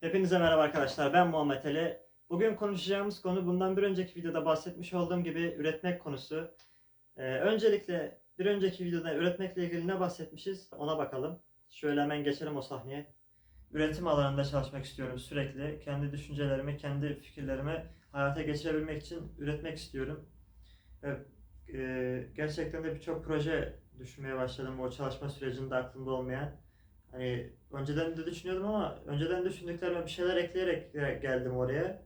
Hepinize merhaba arkadaşlar. Ben Muhammed Ali. Bugün konuşacağımız konu bundan bir önceki videoda bahsetmiş olduğum gibi üretmek konusu. Ee, öncelikle bir önceki videoda üretmekle ilgili ne bahsetmişiz ona bakalım. Şöyle hemen geçelim o sahneye. Üretim alanında çalışmak istiyorum sürekli. Kendi düşüncelerimi, kendi fikirlerimi hayata geçirebilmek için üretmek istiyorum. Ve e, gerçekten de birçok proje düşünmeye başladım o çalışma sürecinde aklımda olmayan. Hani önceden de düşünüyordum ama önceden düşündüklerime bir şeyler ekleyerek geldim oraya.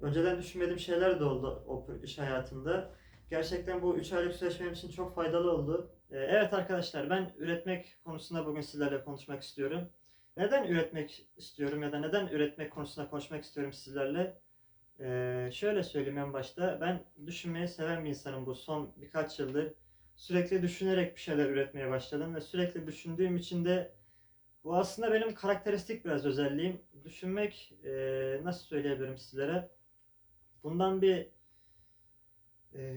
Önceden düşünmediğim şeyler de oldu o iş hayatında. Gerçekten bu 3 aylık süreç benim için çok faydalı oldu. Ee, Evet arkadaşlar ben üretmek konusunda bugün sizlerle konuşmak istiyorum. Neden üretmek istiyorum ya da neden üretmek konusunda konuşmak istiyorum sizlerle? Ee, şöyle söyleyeyim en başta. Ben düşünmeyi seven bir insanım bu son birkaç yıldır. Sürekli düşünerek bir şeyler üretmeye başladım ve sürekli düşündüğüm için de bu aslında benim karakteristik biraz özelliğim. Düşünmek eee, nasıl söyleyebilirim sizlere? Bundan bir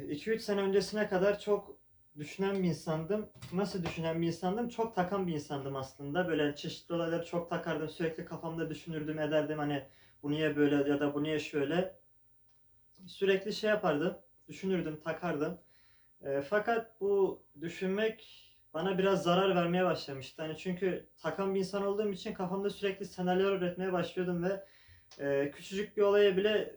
2-3 sene öncesine kadar çok düşünen bir insandım. Nasıl düşünen bir insandım? Çok takan bir insandım aslında. Böyle çeşitli olayları çok takardım. Sürekli kafamda düşünürdüm, ederdim. Hani bu niye böyle ya da bu niye şöyle. Sürekli şey yapardım. Düşünürdüm, takardım. E, fakat bu düşünmek bana biraz zarar vermeye başlamıştı. Hani çünkü takan bir insan olduğum için kafamda sürekli senaryolar üretmeye başlıyordum ve e, küçücük bir olayı bile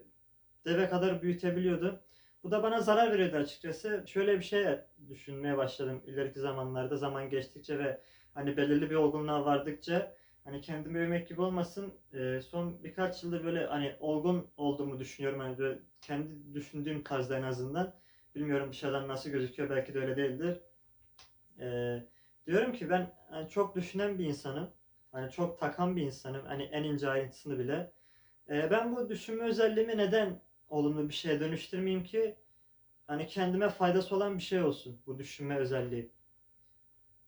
deve kadar büyütebiliyordum. Bu da bana zarar veriyordu açıkçası. Şöyle bir şey düşünmeye başladım ileriki zamanlarda zaman geçtikçe ve hani belirli bir olgunluğa vardıkça hani kendimi övmek gibi olmasın e, son birkaç yıldır böyle hani olgun olduğumu düşünüyorum hani kendi düşündüğüm tarzda en azından. Bilmiyorum dışarıdan nasıl gözüküyor belki de öyle değildir. Ee, diyorum ki ben hani çok düşünen bir insanım. Hani çok takan bir insanım. Hani en ince ayrıntısını bile. Ee, ben bu düşünme özelliğimi neden olumlu bir şeye dönüştürmeyeyim ki? Hani kendime faydası olan bir şey olsun bu düşünme özelliği.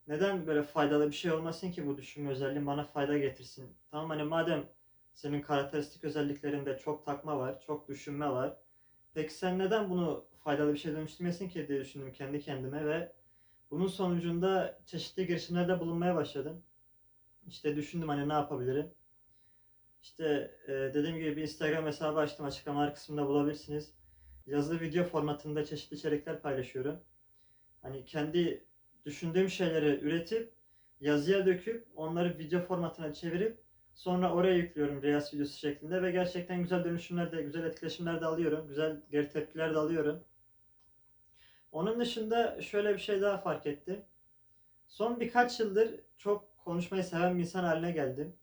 Neden böyle faydalı bir şey olmasın ki bu düşünme özelliği bana fayda getirsin? Tamam hani madem senin karakteristik özelliklerinde çok takma var, çok düşünme var. Peki sen neden bunu faydalı bir şey dönüştürmesin ki diye düşündüm kendi kendime ve bunun sonucunda çeşitli girişimlerde bulunmaya başladım. İşte düşündüm hani ne yapabilirim. İşte e, dediğim gibi bir Instagram hesabı açtım açıklamalar kısmında bulabilirsiniz. Yazılı video formatında çeşitli içerikler paylaşıyorum. Hani kendi düşündüğüm şeyleri üretip yazıya döküp onları video formatına çevirip sonra oraya yüklüyorum Reels videosu şeklinde ve gerçekten güzel dönüşümler de güzel etkileşimler de alıyorum. Güzel geri tepkiler de alıyorum. Onun dışında şöyle bir şey daha fark ettim. Son birkaç yıldır çok konuşmayı seven bir insan haline geldim.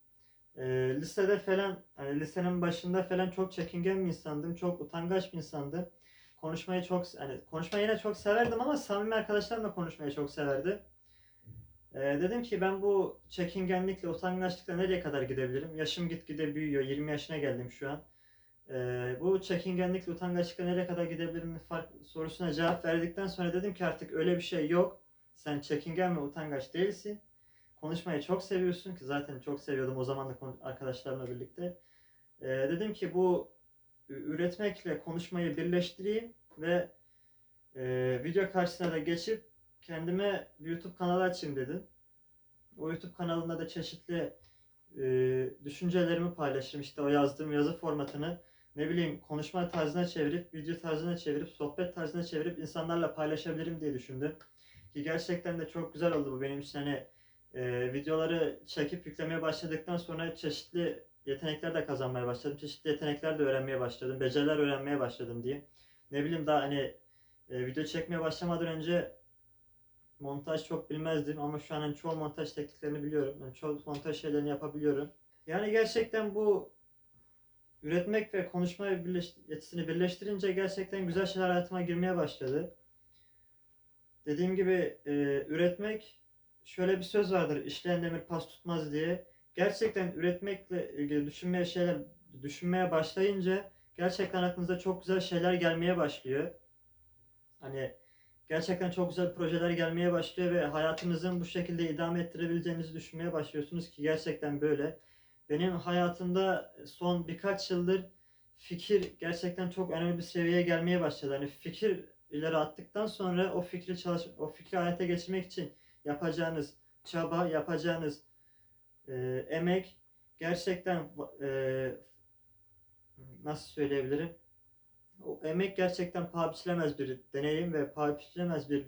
Ee, lisede falan, hani lisenin başında falan çok çekingen bir insandım. Çok utangaç bir insandım. Konuşmayı çok, hani konuşmayı yine çok severdim ama samimi arkadaşlarımla konuşmayı çok severdim. Ee, dedim ki ben bu çekingenlikle, utangaçlıkla nereye kadar gidebilirim? Yaşım gitgide büyüyor. 20 yaşına geldim şu an. Ee, bu çekingenlikle, utangaçlıkla nereye kadar gidebilirim fark sorusuna cevap verdikten sonra dedim ki artık öyle bir şey yok. Sen çekingen ve utangaç değilsin. Konuşmayı çok seviyorsun ki zaten çok seviyordum o zaman da arkadaşlarımla birlikte. Ee, dedim ki bu üretmekle konuşmayı birleştireyim ve e, video karşısına da geçip kendime YouTube kanalı açayım dedim. O YouTube kanalında da çeşitli e, düşüncelerimi paylaşırım. İşte o yazdığım yazı formatını ne bileyim konuşma tarzına çevirip, video tarzına çevirip, sohbet tarzına çevirip insanlarla paylaşabilirim diye düşündüm. Ki gerçekten de çok güzel oldu bu benim için. Hani e, videoları çekip yüklemeye başladıktan sonra çeşitli yetenekler de kazanmaya başladım. Çeşitli yetenekler de öğrenmeye başladım. Beceriler öğrenmeye başladım diye. Ne bileyim daha hani e, video çekmeye başlamadan önce montaj çok bilmezdim ama şu an hani çoğu montaj tekniklerini biliyorum. Yani çoğu montaj şeylerini yapabiliyorum. Yani gerçekten bu üretmek ve konuşma birleş, yetisini birleştirince gerçekten güzel şeyler hayatıma girmeye başladı. Dediğim gibi e, üretmek şöyle bir söz vardır işleyen demir pas tutmaz diye. Gerçekten üretmekle ilgili düşünmeye şeyler düşünmeye başlayınca gerçekten aklınıza çok güzel şeyler gelmeye başlıyor. Hani gerçekten çok güzel projeler gelmeye başlıyor ve hayatınızın bu şekilde idame ettirebileceğinizi düşünmeye başlıyorsunuz ki gerçekten böyle. Benim hayatımda son birkaç yıldır fikir gerçekten çok önemli bir seviyeye gelmeye başladı. Hani fikir ileri attıktan sonra o fikri çalış o fikri hayata geçirmek için yapacağınız çaba, yapacağınız e, emek gerçekten e, nasıl söyleyebilirim? O emek gerçekten paha biçilemez bir deneyim ve paha biçilemez bir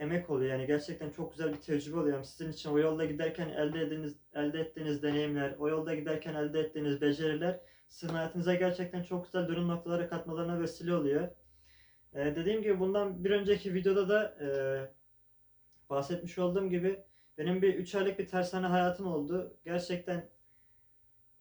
emek oluyor. Yani gerçekten çok güzel bir tecrübe oluyor. Yani sizin için o yolda giderken elde ettiğiniz, elde ettiğiniz deneyimler, o yolda giderken elde ettiğiniz beceriler sizin hayatınıza gerçekten çok güzel dönüm noktaları katmalarına vesile oluyor. Ee, dediğim gibi bundan bir önceki videoda da e, bahsetmiş olduğum gibi benim bir 3 aylık bir tersane hayatım oldu. Gerçekten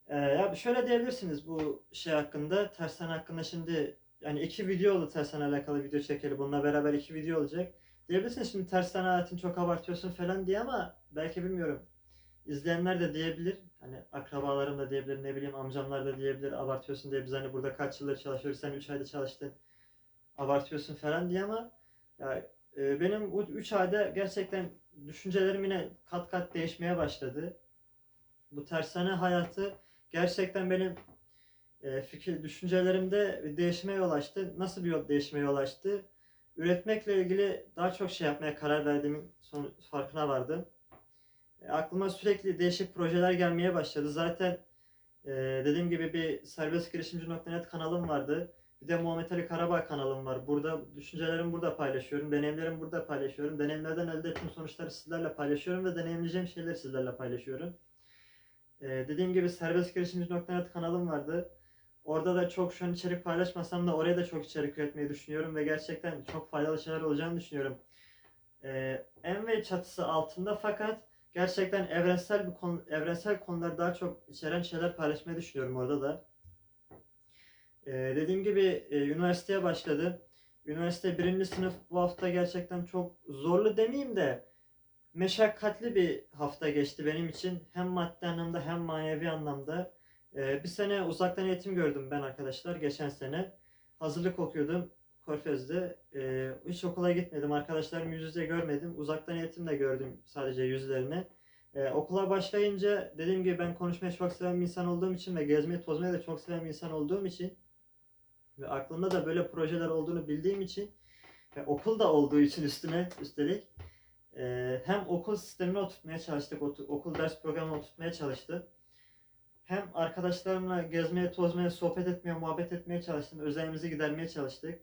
e, ya şöyle diyebilirsiniz bu şey hakkında, tersane hakkında şimdi yani iki video oldu tersane alakalı video çekeli. Bununla beraber iki video olacak. Diyebilirsiniz şimdi tersane hayatını çok abartıyorsun falan diye ama belki bilmiyorum. İzleyenler de diyebilir. Hani akrabalarım da diyebilir, ne bileyim amcamlar da diyebilir. Abartıyorsun diye biz hani burada kaç yıldır çalışıyoruz, sen 3 ayda çalıştın. Abartıyorsun falan diye ama ya, e, benim bu 3 ayda gerçekten düşüncelerim yine kat kat değişmeye başladı. Bu tersane hayatı gerçekten benim e, fikir düşüncelerimde bir değişime yol açtı. Nasıl bir yol, değişime yol açtı? Üretmekle ilgili daha çok şey yapmaya karar verdiğimin son, farkına vardım. E, aklıma sürekli değişik projeler gelmeye başladı. Zaten e, dediğim gibi bir serbestgirişimci.net kanalım vardı. Bir de Muhammed Ali Karabağ kanalım var. Burada düşüncelerimi burada paylaşıyorum. Deneyimlerimi burada paylaşıyorum. Deneyimlerden elde ettiğim sonuçları sizlerle paylaşıyorum ve deneyimleyeceğim şeyleri sizlerle paylaşıyorum. E, dediğim gibi serbestgirişimci.net kanalım vardı. Orada da çok şu an içerik paylaşmasam da oraya da çok içerik üretmeyi düşünüyorum ve gerçekten çok faydalı şeyler olacağını düşünüyorum. Ee, Envy çatısı altında fakat gerçekten evrensel bir konu, evrensel konuları daha çok içeren şeyler paylaşmayı düşünüyorum orada da. Ee, dediğim gibi e, üniversiteye başladım. Üniversite birinci sınıf bu hafta gerçekten çok zorlu demeyeyim de meşakkatli bir hafta geçti benim için. Hem maddi anlamda hem manevi anlamda. Ee, bir sene uzaktan eğitim gördüm ben arkadaşlar geçen sene. Hazırlık okuyordum Korfez'de. Ee, hiç okula gitmedim. Arkadaşlarımı yüz yüze görmedim. Uzaktan eğitim de gördüm sadece yüzlerini. Ee, okula başlayınca dediğim gibi ben konuşmayı çok seven bir insan olduğum için ve gezmeyi tozmayı da çok seven bir insan olduğum için ve aklımda da böyle projeler olduğunu bildiğim için ve okul da olduğu için üstüne üstelik hem okul sistemine oturtmaya çalıştık, okul ders programına oturtmaya çalıştım hem arkadaşlarımla gezmeye, tozmaya, sohbet etmeye, muhabbet etmeye çalıştım. Özelimizi gidermeye çalıştık.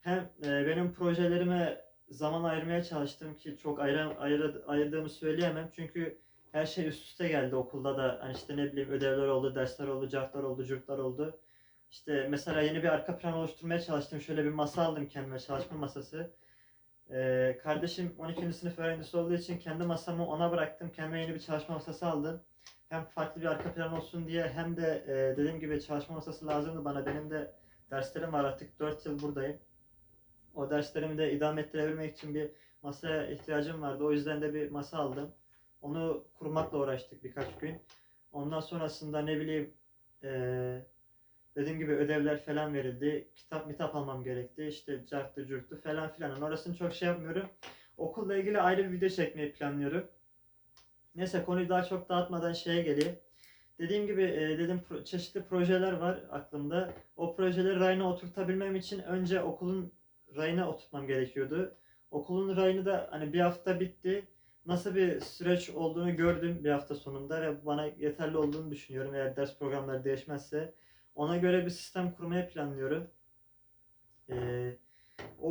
Hem e, benim projelerime zaman ayırmaya çalıştım ki çok ayrı, ayrı, ayırdığımı söyleyemem. Çünkü her şey üst üste geldi okulda da. Hani işte ne bileyim ödevler oldu, dersler oldu, cartlar oldu, curtlar oldu. İşte mesela yeni bir arka plan oluşturmaya çalıştım. Şöyle bir masa aldım kendime, çalışma masası. E, kardeşim 12. sınıf öğrencisi olduğu için kendi masamı ona bıraktım. Kendime yeni bir çalışma masası aldım hem farklı bir arka plan olsun diye hem de e, dediğim gibi çalışma masası lazımdı bana. Benim de derslerim var artık 4 yıl buradayım. O derslerimi de idame ettirebilmek için bir masaya ihtiyacım vardı. O yüzden de bir masa aldım. Onu kurmakla uğraştık birkaç gün. Ondan sonrasında ne bileyim e, dediğim gibi ödevler falan verildi. Kitap mitap almam gerekti. İşte carttı curttu falan filan. Orasını çok şey yapmıyorum. Okulla ilgili ayrı bir video çekmeyi planlıyorum. Neyse konuyu daha çok dağıtmadan şeye geleyim. Dediğim gibi e, dedim pro- çeşitli projeler var aklımda. O projeleri rayına oturtabilmem için önce okulun rayına oturtmam gerekiyordu. Okulun rayını da hani bir hafta bitti. Nasıl bir süreç olduğunu gördüm bir hafta sonunda ve bana yeterli olduğunu düşünüyorum eğer ders programları değişmezse. Ona göre bir sistem kurmayı planlıyorum. Ee,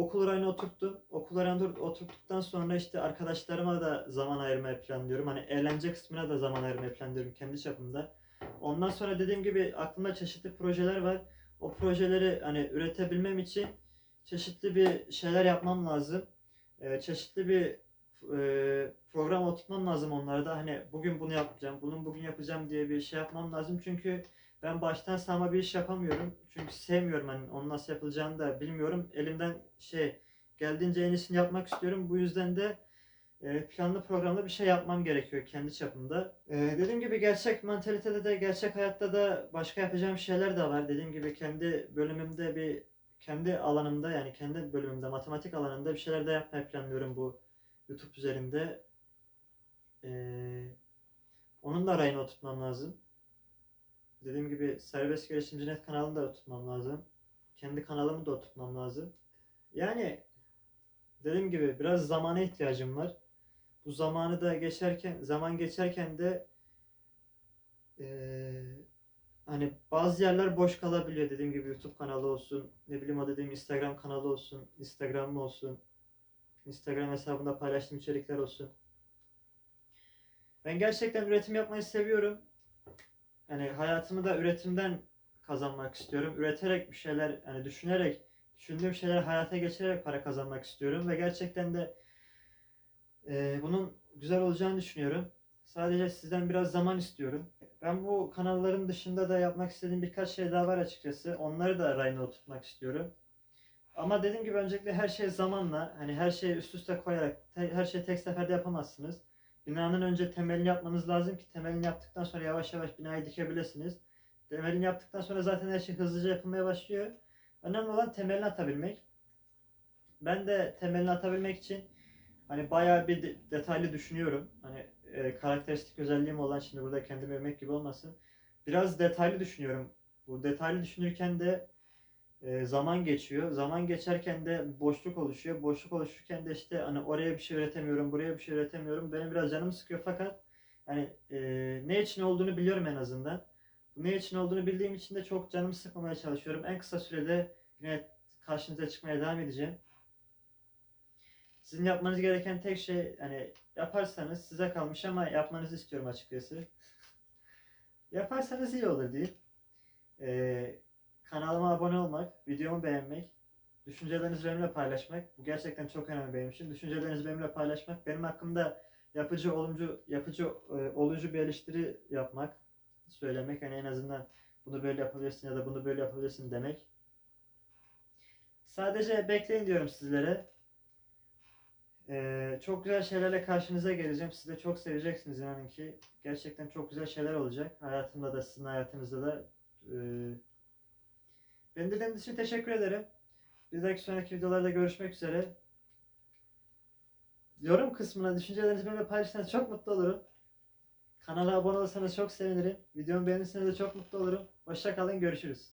okul rayına oturttum. Okul rayına oturttuktan sonra işte arkadaşlarıma da zaman ayırmayı planlıyorum. Hani eğlence kısmına da zaman ayırmayı planlıyorum kendi çapımda. Ondan sonra dediğim gibi aklımda çeşitli projeler var. O projeleri hani üretebilmem için çeşitli bir şeyler yapmam lazım. Ee, çeşitli bir e, program oturtmam lazım onlarda. Hani bugün bunu yapacağım, bunun bugün yapacağım diye bir şey yapmam lazım. Çünkü ben baştan sağma bir iş yapamıyorum. Çünkü sevmiyorum hani onun nasıl yapılacağını da bilmiyorum. Elimden şey geldiğince en iyisini yapmak istiyorum. Bu yüzden de e, planlı programlı bir şey yapmam gerekiyor kendi çapımda. E, dediğim gibi gerçek mantalitede de gerçek hayatta da başka yapacağım şeyler de var. Dediğim gibi kendi bölümümde bir kendi alanımda yani kendi bölümümde matematik alanında bir şeyler de yapmayı planlıyorum bu YouTube üzerinde. E, onun da rayına oturtmam lazım. Dediğim gibi serbest gelişimci net kanalını da tutmam lazım. Kendi kanalımı da tutmam lazım. Yani dediğim gibi biraz zamana ihtiyacım var. Bu zamanı da geçerken, zaman geçerken de Ee, hani bazı yerler boş kalabiliyor dediğim gibi YouTube kanalı olsun ne bileyim o dediğim Instagram kanalı olsun Instagram olsun Instagram hesabında paylaştığım içerikler olsun. Ben gerçekten üretim yapmayı seviyorum. Yani hayatımı da üretimden kazanmak istiyorum. Üreterek bir şeyler, hani düşünerek, düşündüğüm şeyleri hayata geçirerek para kazanmak istiyorum ve gerçekten de e, bunun güzel olacağını düşünüyorum. Sadece sizden biraz zaman istiyorum. Ben bu kanalların dışında da yapmak istediğim birkaç şey daha var açıkçası. Onları da rayına oturtmak istiyorum. Ama dediğim gibi öncelikle her şey zamanla, hani her şeyi üst üste koyarak, te- her şeyi tek seferde yapamazsınız. Binanın önce temelini yapmanız lazım ki temelini yaptıktan sonra yavaş yavaş binayı dikebilirsiniz. Temelini yaptıktan sonra zaten her şey hızlıca yapılmaya başlıyor. Önemli olan temelini atabilmek. Ben de temelini atabilmek için hani bayağı bir de- detaylı düşünüyorum. Hani e, karakteristik özelliğim olan şimdi burada kendimi övmek gibi olmasın. Biraz detaylı düşünüyorum. Bu detaylı düşünürken de e, zaman geçiyor. Zaman geçerken de boşluk oluşuyor. Boşluk oluşurken de işte hani oraya bir şey üretemiyorum, buraya bir şey üretemiyorum. Benim biraz canımı sıkıyor fakat yani e, ne için olduğunu biliyorum en azından. Ne için olduğunu bildiğim için de çok canımı sıkmamaya çalışıyorum. En kısa sürede yine karşınıza çıkmaya devam edeceğim. Sizin yapmanız gereken tek şey hani yaparsanız size kalmış ama yapmanızı istiyorum açıkçası. Yaparsanız iyi olur diyeyim. Kanalıma abone olmak, videomu beğenmek, düşüncelerinizi benimle paylaşmak. Bu gerçekten çok önemli benim için. Düşüncelerinizi benimle paylaşmak, benim hakkımda yapıcı, olumcu, yapıcı, e, olucu bir eleştiri yapmak, söylemek. Hani en azından bunu böyle yapabilirsin ya da bunu böyle yapabilirsin demek. Sadece bekleyin diyorum sizlere. Ee, çok güzel şeylerle karşınıza geleceğim. Siz de çok seveceksiniz inanın ki. Gerçekten çok güzel şeyler olacak. Hayatımda da sizin hayatınızda da. Ee, beni dinlediğiniz için teşekkür ederim. Bir dahaki sonraki videolarda görüşmek üzere. Yorum kısmına düşüncelerinizi benimle paylaşırsanız çok mutlu olurum. Kanala abone olursanız çok sevinirim. Videomu beğenirseniz de çok mutlu olurum. Hoşça kalın, görüşürüz.